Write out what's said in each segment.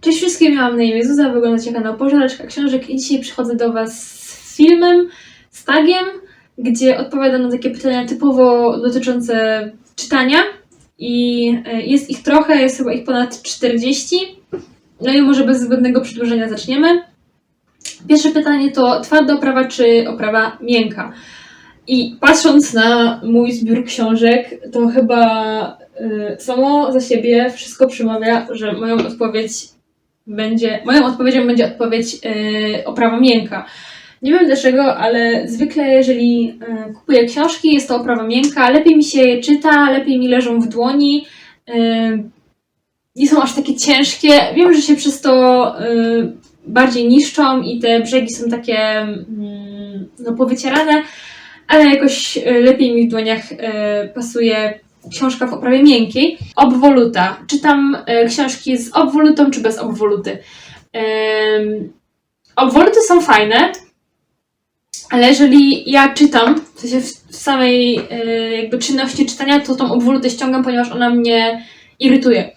Cześć wszystkim, miałam na imię Zuza, wyglądacie kanał Pożareczka Książek i dzisiaj przychodzę do Was z filmem, z tagiem, gdzie odpowiadam na takie pytania typowo dotyczące czytania i e, jest ich trochę, jest chyba ich ponad 40. No i może bez zbędnego przedłużenia zaczniemy. Pierwsze pytanie to twarda oprawa czy oprawa miękka? I patrząc na mój zbiór książek, to chyba y, samo za siebie wszystko przemawia, że moją odpowiedź będzie, moją odpowiedzią będzie odpowiedź y, oprawa miękka. Nie wiem dlaczego, ale zwykle jeżeli y, kupuję książki, jest to oprawa miękka, lepiej mi się je czyta, lepiej mi leżą w dłoni, y, nie są aż takie ciężkie. Wiem, że się przez to y, bardziej niszczą i te brzegi są takie mm, no, powycierane, ale jakoś y, lepiej mi w dłoniach y, pasuje książka w oprawie miękkiej. Obwoluta. Czytam y, książki z obwolutą czy bez obwoluty. Obwoluty są fajne, ale jeżeli ja czytam, w sensie w samej y, jakby czynności czytania, to tą obwolutę ściągam, ponieważ ona mnie irytuje.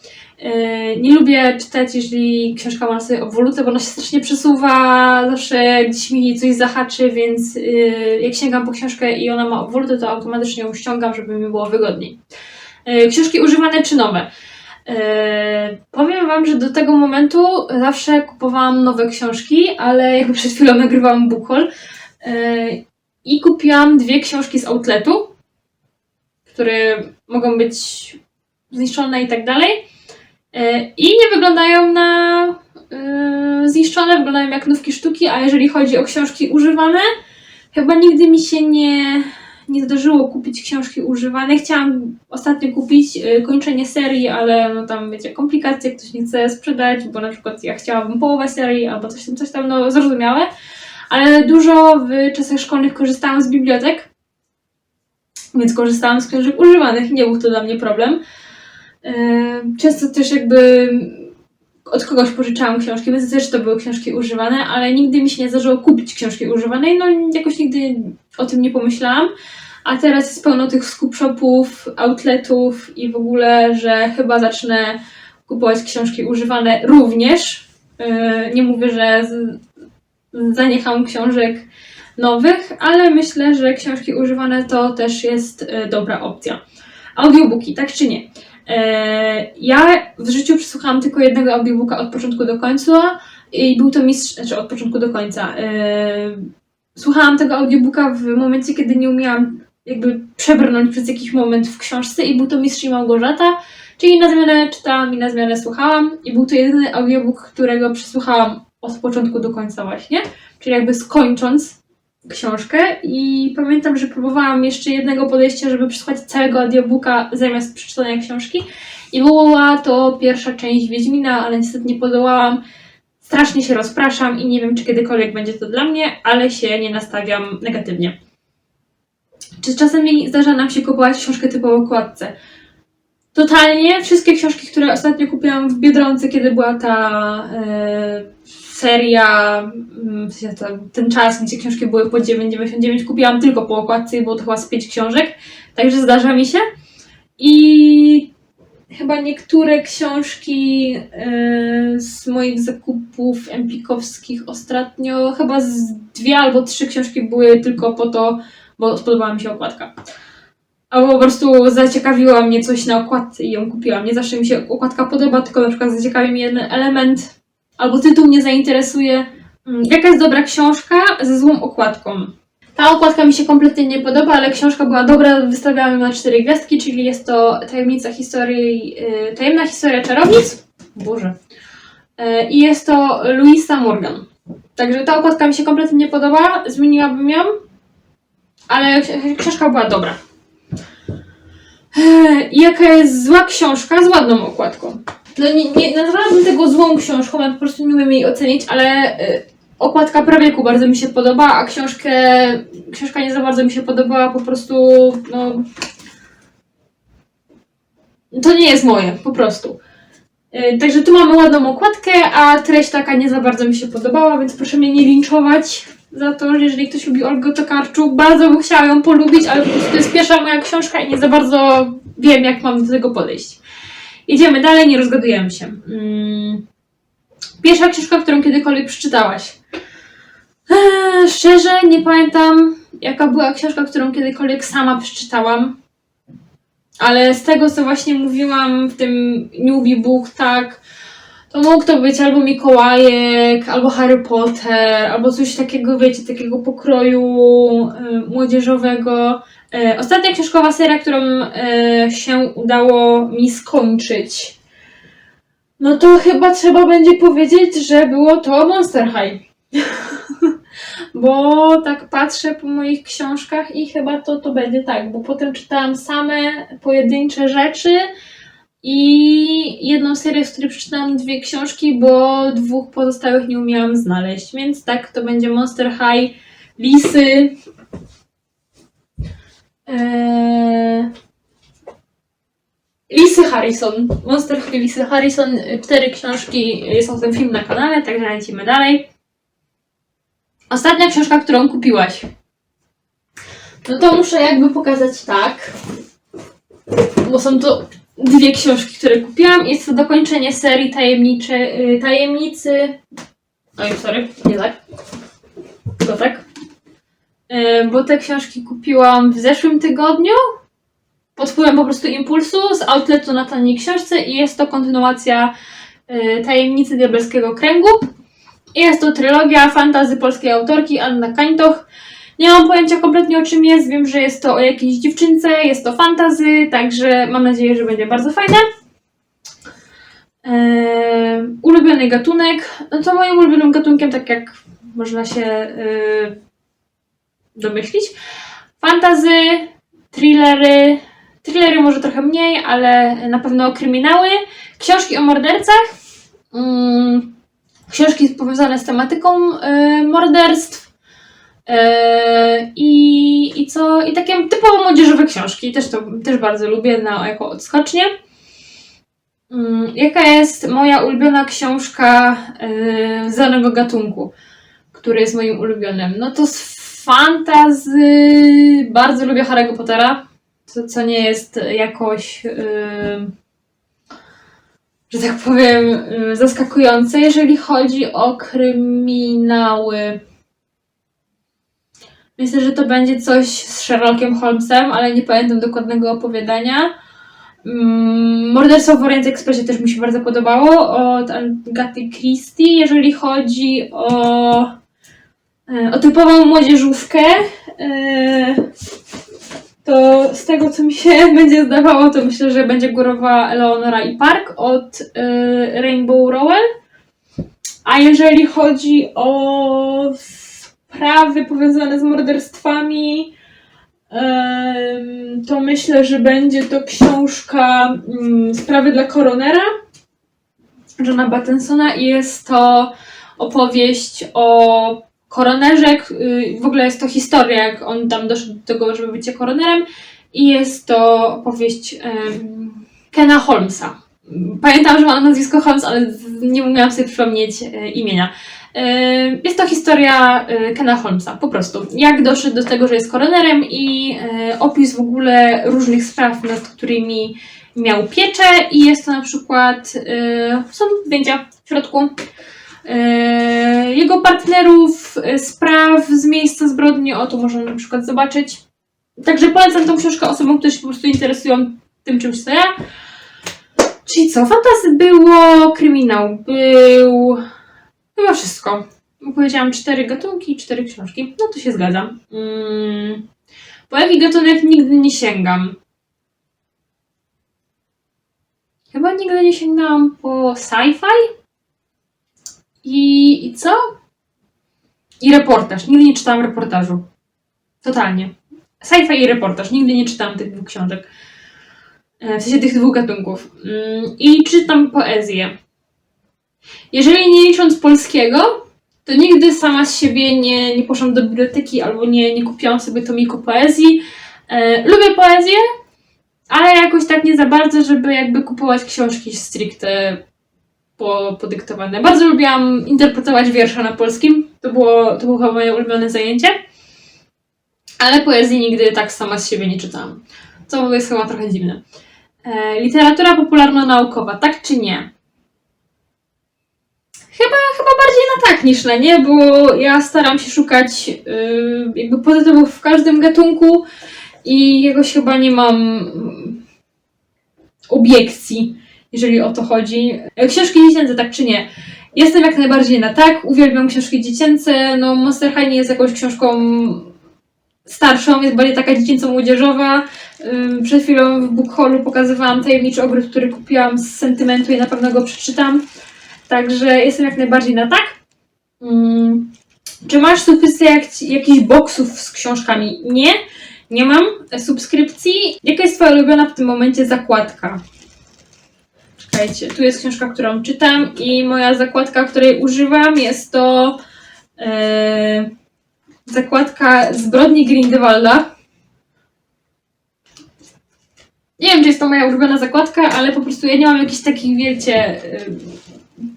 Yy, Nie lubię czytać, jeżeli książka ma sobie obwolutę, bo ona się strasznie przesuwa, zawsze gdzieś mi coś zahaczy, więc yy, jak sięgam po książkę i ona ma obwolutę, to automatycznie ją ściągam, żeby mi było wygodniej. Yy, Książki używane czy nowe? Powiem Wam, że do tego momentu zawsze kupowałam nowe książki, ale jakby przed chwilą nagrywałam yy, i kupiłam dwie książki z outletu, które mogą być zniszczone i tak dalej. E, I nie wyglądają na e, zniszczone, wyglądają jak nówki sztuki, a jeżeli chodzi o książki używane, chyba nigdy mi się nie, nie zdarzyło kupić książki używane. Chciałam ostatnio kupić e, kończenie serii, ale no tam wiecie, komplikacje, ktoś nie chce sprzedać, bo na przykład ja chciałabym połowę serii albo coś tam, coś tam, no zrozumiałe. Ale dużo w czasach szkolnych korzystałam z bibliotek, więc korzystałam z książek używanych nie był to dla mnie problem. Często też jakby od kogoś pożyczałam książki, więc też to były książki używane, ale nigdy mi się nie zdarzyło kupić książki używanej, no jakoś nigdy o tym nie pomyślałam. A teraz jest pełno tych skup shopów, outletów i w ogóle, że chyba zacznę kupować książki używane również. Yy, Nie mówię, że zaniecham książek nowych, ale myślę, że książki używane to też jest yy, dobra opcja. Audiobooki, tak czy nie? E, Ja w życiu przesłuchałam tylko jednego audiobooka od początku do końca i był to mistrz, znaczy od początku do końca. E, Słuchałam tego audiobooka w momencie, kiedy nie umiałam jakby przebrnąć przez jakiś moment w książce i był to Mistrz i Małgorzata, czyli na zmianę czytałam i na zmianę słuchałam i był to jedyny audiobook, którego przesłuchałam od początku do końca właśnie, czyli jakby skończąc książkę i pamiętam, że próbowałam jeszcze jednego podejścia, żeby przesłuchać całego audiobooka zamiast przeczytania książki i była to pierwsza część Wiedźmina, ale niestety nie podołałam. Strasznie się rozpraszam i nie wiem, czy kiedykolwiek będzie to dla mnie, ale się nie nastawiam negatywnie. Czy czasami zdarza nam się kupować książkę typu o okładce? Totalnie. Wszystkie książki, które ostatnio kupiłam w Biedronce, kiedy była ta e, seria, mm, ten czas, gdzie książki były po 9,99, kupiłam tylko po okładce i było to chyba z 5 książek, także zdarza mi się. I chyba niektóre książki e, z moich zakupów empikowskich ostatnio, chyba z dwie albo trzy książki były tylko po to, bo spodobała mi się okładka. Albo po prostu zaciekawiła mnie coś na okładce i ją kupiłam. Nie zawsze mi się okładka podoba, tylko na przykład zaciekawi mnie jeden element, albo tytuł mnie zainteresuje. Mm, Jaka jest dobra książka ze złą okładką? Ta okładka mi się kompletnie nie podoba, ale książka była dobra, wystawiałam na cztery gwiazdki, czyli jest to tajemnica historii, yy, tajemna historia czarownic. Boże. Yy, I jest to Louisa Morgan. Także ta okładka mi się kompletnie nie podoba, zmieniłabym ją, ale ksi- książka była dobra. Jaka jest zła książka z ładną okładką? No nie, nie nazwałabym tego złą książką, ja po prostu nie umiem jej ocenić, ale y, okładka prawieku bardzo mi się podoba, a książkę, książka nie za bardzo mi się podobała, po prostu, no... To nie jest moje, po prostu. Y, Także tu mamy ładną okładkę, a treść taka nie za bardzo mi się podobała, więc proszę mnie nie linczować za to, że jeżeli ktoś lubi Olgę Tokarczuk, bardzo bym chciała ją polubić, ale po prostu to jest pierwsza moja książka i nie za bardzo wiem, jak mam do tego podejść. Idziemy dalej, nie rozgadujemy się. Mm. Pierwsza książka, którą kiedykolwiek przeczytałaś. Eee, szczerze, nie pamiętam, jaka była książka, którą kiedykolwiek sama przeczytałam. Ale z tego, co właśnie mówiłam w tym Newbie Book, tak, to mógł to być albo Mikołajek, albo Harry Potter, albo coś takiego, wiecie, takiego pokroju e, młodzieżowego. E, ostatnia książkowa seria, którą e, się udało mi skończyć, no to chyba trzeba będzie powiedzieć, że było to Monster High. bo tak patrzę po moich książkach i chyba to, to będzie tak, bo potem czytałam same pojedyncze rzeczy i jedną serię, z której przeczytałam dwie książki, bo dwóch pozostałych nie umiałam znaleźć. Więc tak, to będzie Monster High, Lisy. Eee... Lisy Harrison. Monster High, Lisy Harrison. Cztery książki, jest o tym film na kanale, także lecimy dalej. Ostatnia książka, którą kupiłaś. No to muszę jakby pokazać tak. Bo są to dwie książki, które kupiłam. Jest to dokończenie serii tajemnicze, y, Tajemnicy. Oj, sorry, nie tak. Tylko tak. Y, Bo te książki kupiłam w zeszłym tygodniu. Pod wpływem po prostu impulsu z outletu na taniej książce i jest to kontynuacja y, Tajemnicy Diabelskiego Kręgu. Jest to trylogia fantazy polskiej autorki Anna Kańtoch. Nie mam pojęcia kompletnie o czym jest. Wiem, że jest to o jakiejś dziewczynce, jest to fantazy, także mam nadzieję, że będzie bardzo fajne. Eee, ulubiony gatunek. No to moim ulubionym gatunkiem, tak jak można się eee, domyślić, fantazy, thrillery. Thrillery może trochę mniej, ale na pewno kryminały. Książki o mordercach. Mm, książki powiązane z tematyką e, morderstw. E, I, I co? I takie typowo młodzieżowe książki. Też to też bardzo lubię na, jako odskocznie. Mm, Jaka jest moja ulubiona książka e, z danego gatunku, który jest moim ulubionym? No to z fantazy bardzo lubię Harry'ego Pottera, co, co nie jest jakoś, e, że tak powiem, zaskakujące, jeżeli chodzi o kryminały. Myślę, że to będzie coś z Sherlockiem Holmesem, ale nie pamiętam dokładnego opowiadania. Mm, Morderstwo w Orient Expressie też mi się bardzo podobało od Agaty Christie. Jeżeli chodzi o, e, o typową młodzieżówkę, e, to z tego co mi się będzie zdawało, to myślę, że będzie górowa Eleonora i Park od e, Rainbow Rowell. A jeżeli chodzi o sprawy powiązane z morderstwami, to myślę, że będzie to książka mm, Sprawy dla koronera Johna Battensona i jest to opowieść o koronerze. y, W ogóle jest to historia, jak on tam doszedł do tego, żeby być koronerem i jest to opowieść Kena Holmesa. Pamiętam, że ma na nazwisko Holmes, ale nie umiałam sobie przypomnieć e, imienia. E, Jest to historia e, Kena Holmesa, po prostu. Jak doszedł do tego, że jest koronerem i e, opis w ogóle różnych spraw, nad którymi miał pieczę i jest to na przykład, są zdjęcia w środku jego partnerów, spraw z miejsca zbrodni, o tu można na przykład zobaczyć. Także polecam tą książkę osobom, które się po prostu interesują tym czymś, co ja. Czyli co, fantasy było, kryminał był, chyba wszystko. Powiedziałam cztery gatunki, cztery książki. No to się zgadzam. Mm. Po jaki gatunek nigdy nie sięgam? Chyba nigdy nie sięgnęłam po sci-fi. I, I co? I reportaż. Nigdy nie czytałam reportażu. Totalnie. Sci-fi i reportaż. Nigdy nie czytałam tych dwóch książek. E, W sensie tych dwóch gatunków. Mm, I czytam poezję. Jeżeli nie licząc polskiego, to nigdy sama z siebie nie, nie poszłam do biblioteki albo nie, nie kupiłam sobie tomiku poezji. E, lubię poezję, ale jakoś tak nie za bardzo, żeby jakby kupować książki stricte po, podyktowane. Bardzo lubiłam interpretować wiersze na polskim. To było, to było chyba moje ulubione zajęcie. Ale poezji nigdy tak sama z siebie nie czytałam. Co jest chyba trochę dziwne. E, literatura popularno-naukowa, tak czy nie? Tak niż na nie, bo ja staram się szukać yy, jakby pozytywów w każdym gatunku i jakoś chyba nie mam mm, obiekcji, jeżeli o to chodzi. E, Książki dziecięce, tak czy nie? Jestem jak najbardziej na tak, uwielbiam książki dziecięce, no Monster High nie jest jakąś książką starszą, jest bardziej taka dziecięco-młodzieżowa. Ym, Przed chwilą w book pokazywałam Tajemniczy Ogród, który kupiłam z sentymentu i na pewno go przeczytam. Także jestem jak najbardziej na tak. Ym, Czy masz subskrypcję jak, jakichś boksów z książkami? Nie, nie mam subskrypcji. Jaka jest Twoja ulubiona w tym momencie zakładka? Czekajcie, tu jest książka, którą czytam i moja zakładka, której używam jest to e, zakładka Zbrodni Grindelwalda. Nie wiem, czy jest to moja ulubiona zakładka, ale po prostu ja nie mam jakichś takich, wiecie, y,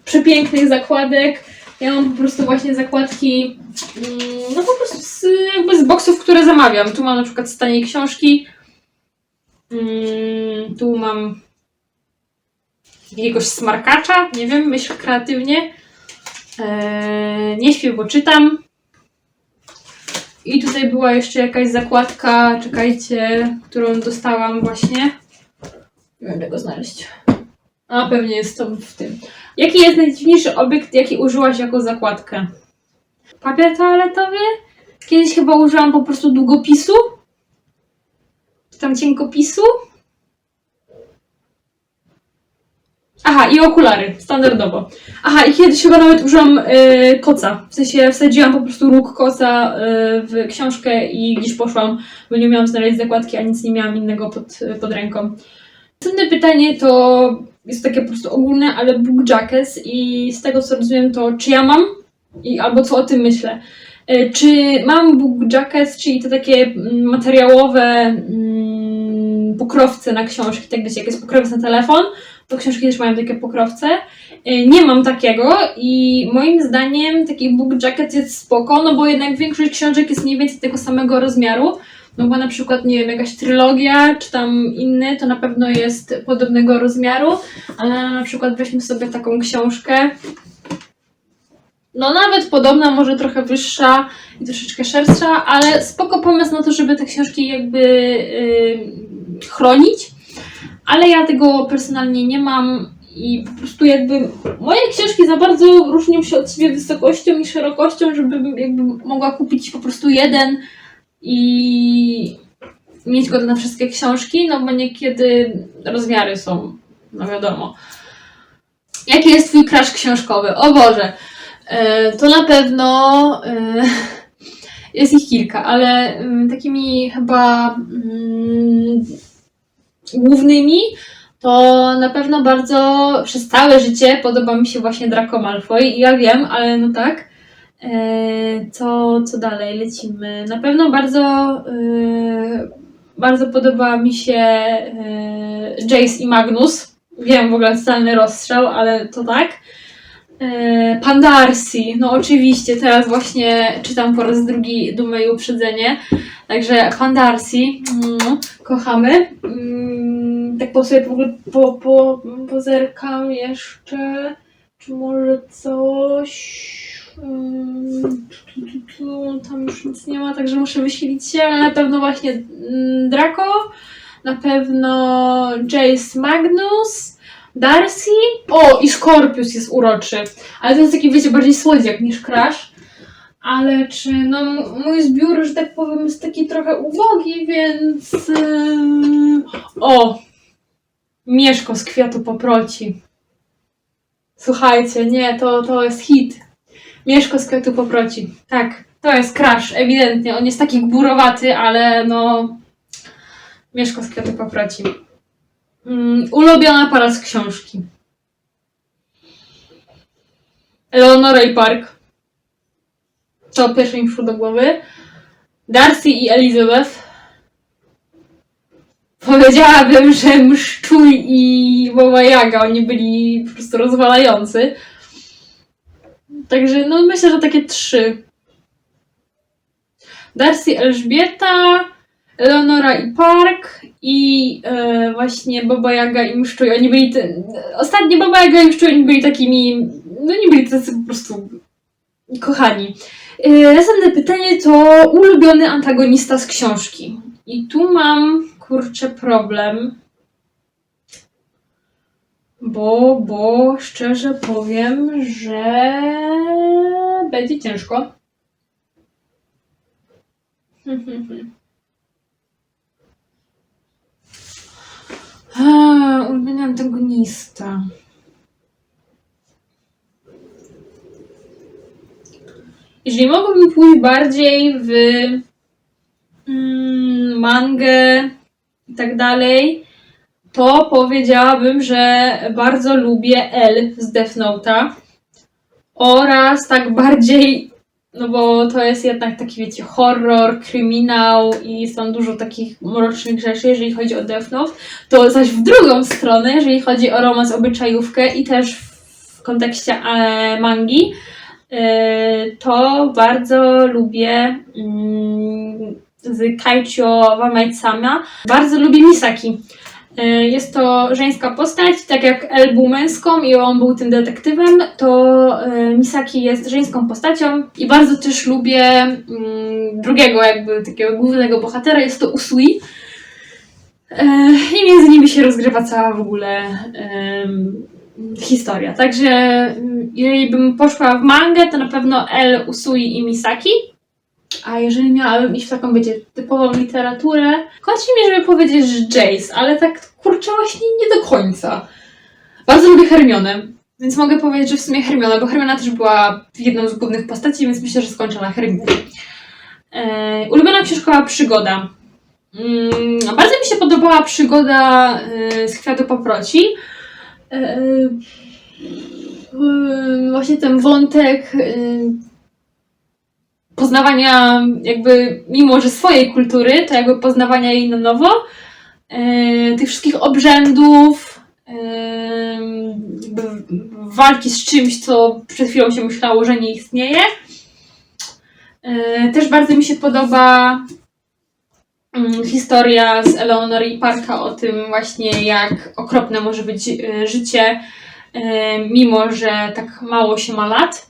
przepięknych zakładek. Ja mam po prostu właśnie zakładki, mm, no po prostu z, jakby z boksów, które zamawiam. Tu mam na przykład z taniej książki. Mm, Tu mam jakiegoś smarkacza, nie wiem, myśl kreatywnie. Eee, nie śpię, bo czytam. I tutaj była jeszcze jakaś zakładka, czekajcie, którą dostałam właśnie. Nie wiem, czego znaleźć. A, pewnie jest to w tym. Jaki jest najdziwniejszy obiekt, jaki użyłaś jako zakładkę? Papier toaletowy? Kiedyś chyba użyłam po prostu długopisu. Czy tam cienkopisu? Aha, i okulary, standardowo. Aha, i kiedyś chyba nawet użyłam y, koca. W sensie wsadziłam po prostu róg koca y, w książkę i gdzieś poszłam, bo nie miałam znaleźć zakładki, a nic nie miałam innego pod, pod ręką. Następne pytanie to jest takie po prostu ogólne, ale book jackets i z tego co rozumiem to czy ja mam i albo co o tym myślę. Y, Czy mam book jackets, czyli te takie mm, materiałowe mm, pokrowce na książki, tak wiecie, jak jest pokrowiec na telefon, to książki też mają takie pokrowce. Y, Nie mam takiego i moim zdaniem taki book jacket jest spoko, no bo jednak większość książek jest mniej więcej tego samego rozmiaru. No bo na przykład, nie wiem, jakaś trylogia, czy tam inny, to na pewno jest podobnego rozmiaru, ale na przykład weźmy sobie taką książkę, no nawet podobna, może trochę wyższa i troszeczkę szersza, ale spoko pomysł na to, żeby te książki jakby yy, chronić, ale ja tego personalnie nie mam i po prostu jakby moje książki za bardzo różnią się od siebie wysokością i szerokością, żebym jakby mogła kupić po prostu jeden i mieć go na wszystkie książki, no bo niekiedy rozmiary są, no wiadomo. Jaki jest twój crush książkowy? O Boże! E, To na pewno e, jest ich kilka, ale mm, takimi chyba mm, głównymi to na pewno bardzo przez całe życie podoba mi się właśnie Draco Malfoy i ja wiem, ale no tak. E, Co, co dalej? Lecimy. Na pewno bardzo e, bardzo podoba mi się e, Jace i Magnus. Wiem, w ogóle totalny rozstrzał, ale to tak. Pandarsi, no oczywiście, teraz właśnie czytam po raz drugi Dumę i Uprzedzenie, także Pandarsi, mm, kochamy. Mm, tak po sobie ogóle po, po, pozerkam jeszcze, czy może coś... Tam już nic nie ma, także muszę wysilić się, ale na pewno właśnie mm, Draco, na pewno Jace Magnus, Darcy. O, i Scorpius jest uroczy. Ale to jest taki, wiecie, bardziej słodziak niż Crash. Ale czy, no, mój zbiór, że tak powiem, jest taki trochę ubogi, więc... O! Mieszko z kwiatu poproci. Słuchajcie, nie, to, to jest hit. Mieszko z kwiatu poproci. Tak, to jest Crash, ewidentnie. On jest taki gburowaty, ale no... Mieszko z kwiatu poproci. Mm, ulubiona para z książki. Eleonora i Park. To pierwsze mi do głowy. Darcy i Elizabeth. Powiedziałabym, że Mszczuj i Baba Jaga, oni byli po prostu rozwalający. Także no myślę, że takie trzy. Darcy Elżbieta, Eleonora i Park i e, właśnie Baba Jaga i Mszczuj. Oni byli. Te, ostatnie Baba Jaga i Mszczuj oni byli takimi. No nie byli tacy po prostu Kochani, yy, następne pytanie to ulubiony antagonista z książki. I tu mam, kurczę, problem. Bo, bo szczerze powiem, że będzie ciężko. Ulubiony antagonista. Jeżeli mogłabym pójść bardziej w mm, mangę i tak dalej, to powiedziałabym, że bardzo lubię L z Death Note'a. Oraz tak bardziej, no bo to jest jednak taki, wiecie, horror, kryminał i tam dużo takich mrocznych rzeczy, jeżeli chodzi o Death Note. To zaś w drugą stronę, jeżeli chodzi o romans, obyczajówkę i też w kontekście e, mangi, e, to bardzo lubię mm, z Kaicho Wamaitsama. Bardzo lubię Misaki. E, Jest to żeńska postać, tak jak El był męską i on był tym detektywem, to e, Misaki jest żeńską postacią i bardzo też lubię mm, drugiego jakby takiego głównego bohatera, jest to Usui. E, I między nimi się rozgrywa cała w ogóle historia. Także mm, jeżeli bym poszła w mangę, to na pewno El, Usui i Misaki. A jeżeli miałabym iść w taką, wiecie, typową literaturę, chodzi mi, żeby powiedzieć, że Jace, ale tak kurczę właśnie nie do końca. Bardzo lubię Hermionę, więc mogę powiedzieć, że w sumie Hermiona, bo Hermiona też była jedną z głównych postaci, więc myślę, że skończę na Hermionie. E, ulubiona książkowa przygoda. Mm, bardzo mi się podobała przygoda e, z kwiatu paproci. E, e, właśnie ten wątek e, poznawania jakby, mimo że swojej kultury, to jakby poznawania jej na nowo, e, tych wszystkich obrzędów, e, walki z czymś, co przed chwilą się myślało, że nie istnieje. E, też bardzo mi się podoba mm, historia z Eleanor i Parka o tym właśnie, jak okropne może być życie, mimo że tak mało się ma lat.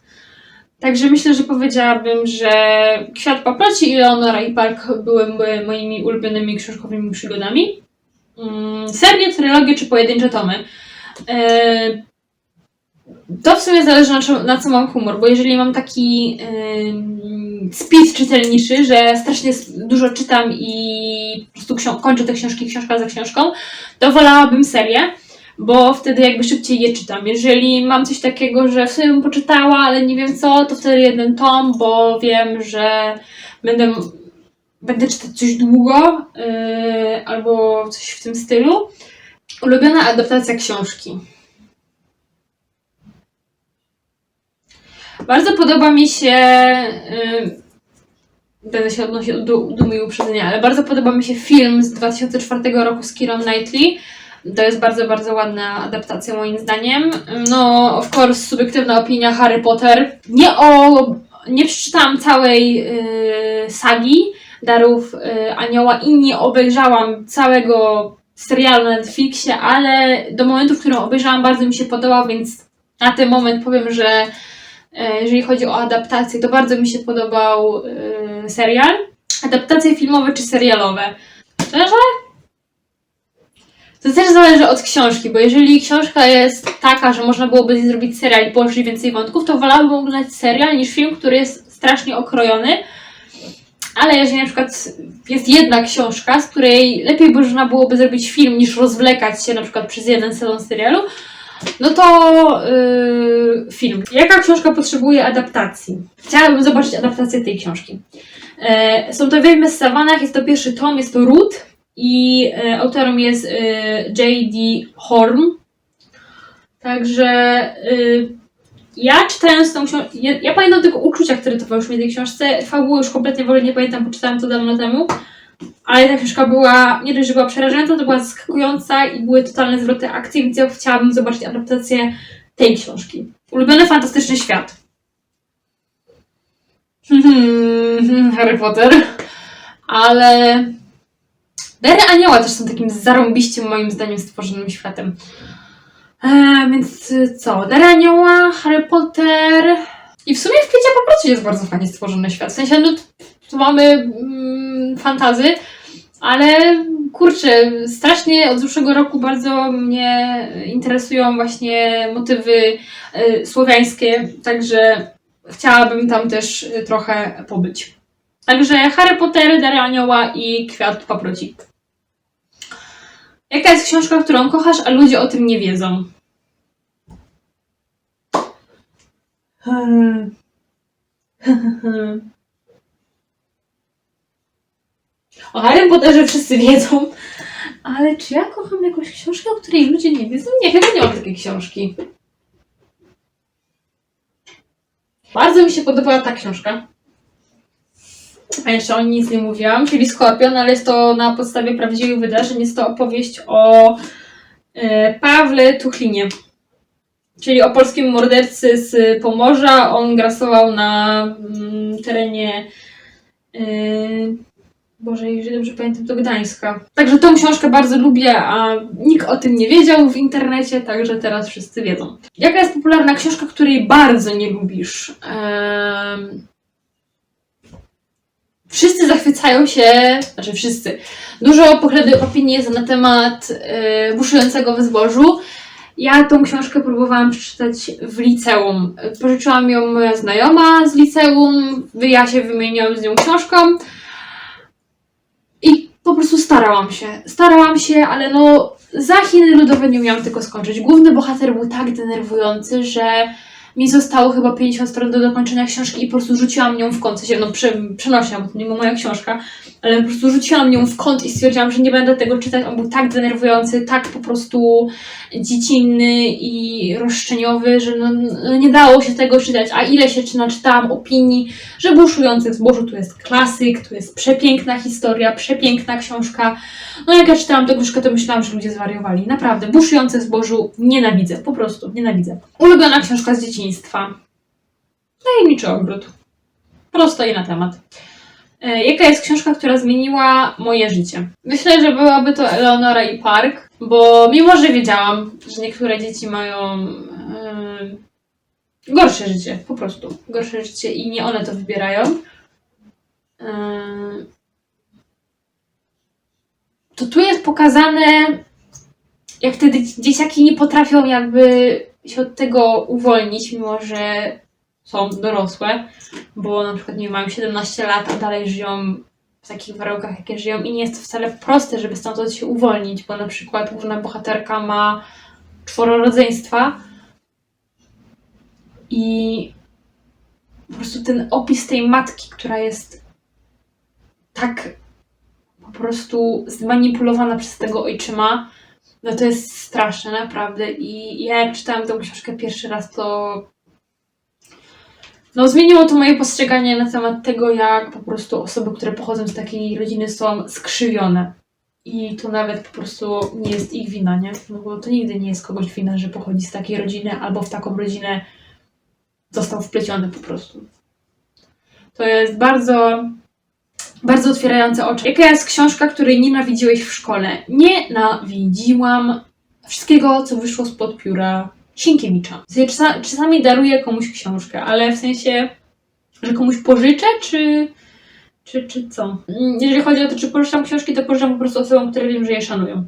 Także myślę, że powiedziałabym, że Kwiat Paproci i Leonora i Park były mo- moimi ulubionymi książkowymi przygodami. Mm, Serie, trylogie czy pojedyncze tomy. E, To w sumie zależy na, czym- na co mam humor, bo jeżeli mam taki ym, speed czytelniczy, że strasznie dużo czytam i po prostu kończę te książki książka za książką, to wolałabym serię bo wtedy jakby szybciej je czytam. Jeżeli mam coś takiego, że w sumie bym poczytała, ale nie wiem co, to wtedy jeden tom, bo wiem, że będę, będę czytać coś długo yy, albo coś w tym stylu. Ulubiona adaptacja książki. Bardzo podoba mi się. Yy, będę się odnosić do dumy i uprzedzenia, ale bardzo podoba mi się film z 2004 roku z Kieron Knightley. To jest bardzo, bardzo ładna adaptacja moim zdaniem. No, of course, subiektywna opinia Harry Potter. Nie o... Nie przeczytałam całej yy, sagi Darów yy, Anioła i nie obejrzałam całego serialu na Netflixie, ale do momentu, w którym obejrzałam, bardzo mi się podobał, więc na ten moment powiem, że yy, jeżeli chodzi o adaptację, to bardzo mi się podobał yy, serial. Adaptacje filmowe czy serialowe? Szczerze? To też zależy od książki, bo jeżeli książka jest taka, że można byłoby zrobić serial i położyć więcej wątków, to wolałabym oglądać serial niż film, który jest strasznie okrojony. Ale jeżeli na przykład jest jedna książka, z której lepiej by można byłoby zrobić film niż rozwlekać się na przykład przez jeden sezon serialu, no to yy, film. Jaka książka potrzebuje adaptacji? Chciałabym zobaczyć adaptację tej książki. E, są to Wiedźmy z Sawanach, jest to pierwszy tom, jest to Ród i e, autorem jest e, J.D. Horn. Także e, ja czytając tą książkę, ja, ja pamiętam tylko uczucia, które towarzyszyły tej książce. Fabuły już kompletnie w ogóle nie pamiętam, bo czytałam to dawno temu. Ale ta książka była, nie dość, że była przerażająca, to była zaskakująca i były totalne zwroty akcji, więc ja chciałabym zobaczyć adaptację tej książki. Ulubiony fantastyczny świat. Harry Potter. Ale Dary Anioła też są takim zarąbiście moim zdaniem stworzonym światem. E, więc y, co? Dary Anioła, Harry Potter, I w sumie w Kwiecie po prostu jest bardzo fajnie stworzony świat. W sensie, no tu mamy mm, fantazy, ale kurczę, strasznie od zeszłego roku bardzo mnie interesują właśnie motywy y, słowiańskie, także chciałabym tam też y, trochę pobyć. Także Harry Potter, Dary Anioła i Kwiat Paproci. Jaka jest książka, którą kochasz, a ludzie o tym nie wiedzą? Hmm. O Harry Potterze wszyscy wiedzą, ale czy ja kocham jakąś książkę, o której ludzie nie wiedzą? Nie, chyba nie mam takiej książki. Bardzo mi się podobała ta książka. A jeszcze o nic nie mówiłam, czyli Skorpion, ale jest to na podstawie prawdziwych wydarzeń. Jest to opowieść o e, Pawle Tuchlinie, czyli o polskim mordercy z Pomorza. On grasował na mm, terenie. e, Boże, jeżeli dobrze pamiętam, to Gdańska. Także tą książkę bardzo lubię, a nikt o tym nie wiedział w internecie, także teraz wszyscy wiedzą. Jaka jest popularna książka, której bardzo nie lubisz? Wszyscy zachwycają się, znaczy wszyscy. Dużo pochlebnych opinii jest na temat e, buszującego w zbożu. Ja tą książkę próbowałam przeczytać w liceum. Pożyczyłam ją moja znajoma z liceum, ja się wymieniłam z nią książką. I po prostu starałam się. Starałam się, ale no za Chiny Ludowe nie umiałam tego skończyć. Główny bohater był tak denerwujący, że mi zostało chyba 50 stron do dokończenia książki i po prostu rzuciłam nią w kąt. W no prze, bo to nie była moja książka, ale po prostu rzuciłam nią w kąt i stwierdziłam, że nie będę tego czytać. On był tak denerwujący, tak po prostu dziecinny i roszczeniowy, że no, no nie dało się tego czytać. A ile się czy naczytałam opinii, że buszujący w zbożu tu jest klasyk, tu jest przepiękna historia, przepiękna książka. No jak ja czytałam tę książkę, to myślałam, że ludzie zwariowali. Naprawdę, buszujące w zbożu nienawidzę, po prostu nienawidzę. Ulubiona książka z dzieciństwa. Tajemniczy ogród. Prosto i na temat. E, Jaka jest książka, która zmieniła moje życie? Myślę, że byłaby to Eleonora i Park, bo mimo, że wiedziałam, że niektóre dzieci mają em, gorsze życie, po prostu gorsze życie i nie one to wybierają, em, to tu jest pokazane, jak wtedy dzieciaki nie potrafią jakby się od tego uwolnić, mimo że są dorosłe, bo na przykład nie mają 17 lat, a dalej żyją w takich warunkach, jakie żyją i nie jest to wcale proste, żeby stamtąd się uwolnić, bo na przykład główna bohaterka ma czworo rodzeństwa i po prostu ten opis tej matki, która jest tak po prostu zmanipulowana przez tego ojczyma, no to jest straszne, naprawdę. I ja jak czytałam tę książkę pierwszy raz, to no zmieniło to moje postrzeganie na temat tego, jak po prostu osoby, które pochodzą z takiej rodziny są skrzywione. I to nawet po prostu nie jest ich wina, nie? No bo to nigdy nie jest kogoś wina, że pochodzi z takiej rodziny albo w taką rodzinę został wpleciony po prostu. To jest bardzo, bardzo otwierające oczy. Jaka jest książka, której nienawidziłeś w szkole? Nienawidziłam wszystkiego, co wyszło spod pióra Sienkiewicza. Czasami daruję komuś książkę, ale w sensie, że komuś pożyczę, czy, czy, czy co? Mm, Jeżeli chodzi o to, czy pożyczam książki, to pożyczam po prostu osobom, które wiem, że je szanują.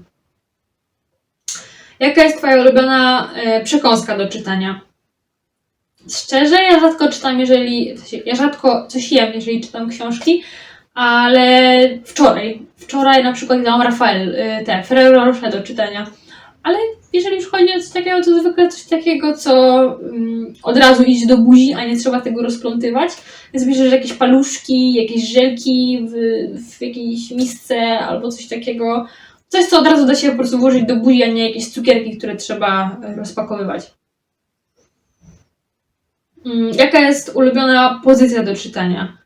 Jaka jest Twoja ulubiona e, przekąska do czytania? Szczerze, ja rzadko czytam, jeżeli. Ja rzadko coś jem, jeżeli czytam książki, ale wczoraj. Wczoraj na przykład dałam Rafael, y, te Ferrero Rocher do czytania. Ale jeżeli już chodzi o coś takiego, to zwykle coś takiego, co mm, od razu idzie do buzi, a nie trzeba tego rozplątywać. Więc myślę, że jakieś paluszki, jakieś żelki w, w jakiejś misce albo coś takiego. Coś, co od razu da się po prostu włożyć do buzi, a nie jakieś cukierki, które trzeba e, rozpakowywać. Mm, Jaka jest ulubiona pozycja do czytania?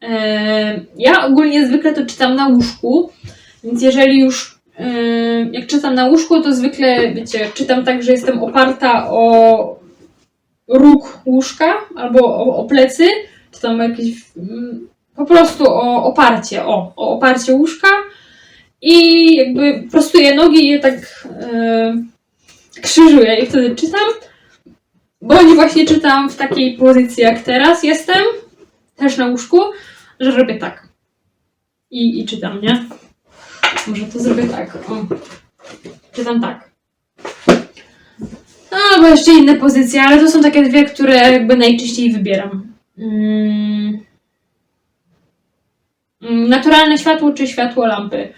Em, Ja ogólnie zwykle to czytam na łóżku, więc jeżeli już em, jak czytam na łóżku, to zwykle, wiecie, czytam tak, że jestem oparta o róg łóżka albo o, o plecy, czy tam jakieś mm, po prostu o oparcie, o, o oparcie łóżka i jakby prostuję nogi i je tak em, krzyżuję i wtedy czytam. bądź właśnie czytam w takiej pozycji jak teraz jestem, też na łóżku, że robię tak. I, i czytam, nie? Może to zrobię tak. O. Czytam tak. No, albo jeszcze inne pozycje, ale to są takie dwie, które jakby najczęściej wybieram. Mm. Mm, Naturalne światło czy światło lampy?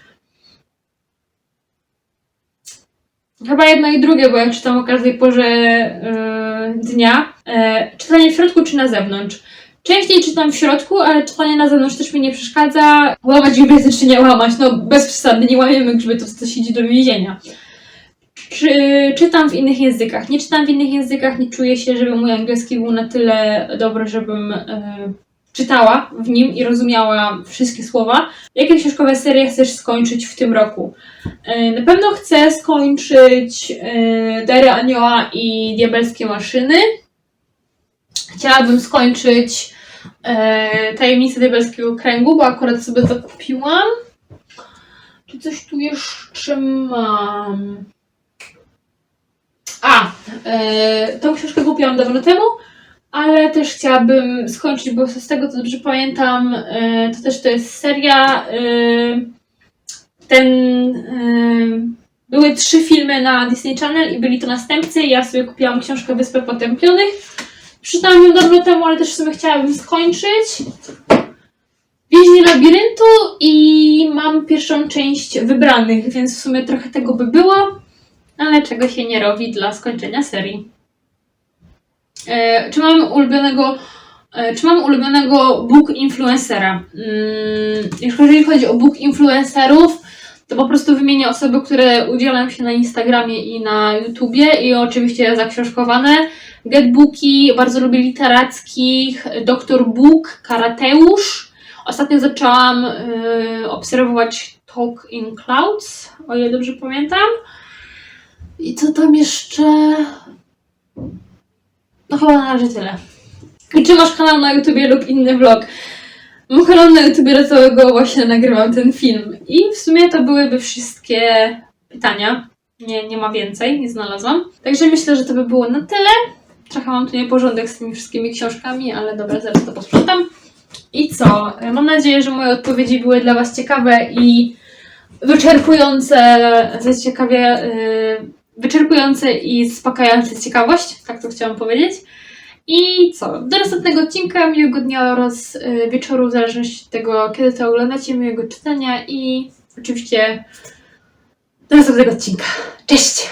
Chyba jedno i drugie, bo ja czytam o każdej porze yy, dnia. E, czytanie w środku czy na zewnątrz? Częściej czytam w środku, ale czytanie na zewnątrz też mi nie przeszkadza. Łamać grzbiety czy nie łamać? No bez przesady, nie łamiemy grzbietów, to się idzie do więzienia. Czy, czytam w innych językach? Nie czytam w innych językach, nie czuję się, żeby mój angielski był na tyle dobry, żebym e, czytała w nim i rozumiała wszystkie słowa. Jakie książkowe serie chcesz skończyć w tym roku? E, Na pewno chcę skończyć e, Dary Anioła i Diabelskie Maszyny. Chciałabym skończyć e, Tajemnicę Diabelskiego Kręgu, bo akurat sobie to kupiłam. Czy coś tu jeszcze mam? A, e, tą książkę kupiłam dawno temu, ale też chciałabym skończyć, bo z tego co dobrze pamiętam, e, to też to jest seria. E, ten. E, były trzy filmy na Disney Channel i byli to następcy. Ja sobie kupiłam książkę Wyspę Potępionych. Przeczytałam ją dawno temu, ale też w sumie chciałabym skończyć. Więźnie labiryntu i mam pierwszą część wybranych, więc w sumie trochę tego by było, ale czego się nie robi dla skończenia serii. E, czy mam ulubionego e, czy mam ulubionego book influencera? Mm, jeżeli chodzi o book influencerów, to po prostu wymienię osoby, które udzielam się na Instagramie i na YouTubie i oczywiście zaksiążkowane. Getbooki, bardzo lubię literackich, Dr. Book, Karateusz. Ostatnio zaczęłam y, obserwować Talk in Clouds, o ile dobrze pamiętam. I co tam jeszcze? No chyba na razie tyle. I czy masz kanał na YouTubie lub inny vlog? Kanał na YouTubie, do całego właśnie nagrywam ten film. I w sumie to byłyby wszystkie pytania. Nie, nie ma więcej, nie znalazłam. Także myślę, że to by było na tyle. Trochę mam tu nieporządek z tymi wszystkimi książkami, ale dobra, zaraz to posprzątam. I co? Mam nadzieję, że moje odpowiedzi były dla Was ciekawe i wyczerpujące, zaciekawie, yy, wyczerpujące i zaspokajające ciekawość, tak to chciałam powiedzieć. I co? Do następnego odcinka, miłego dnia oraz y, wieczoru, w zależności od tego, kiedy to oglądacie, miłego czytania i oczywiście do następnego odcinka. Cześć!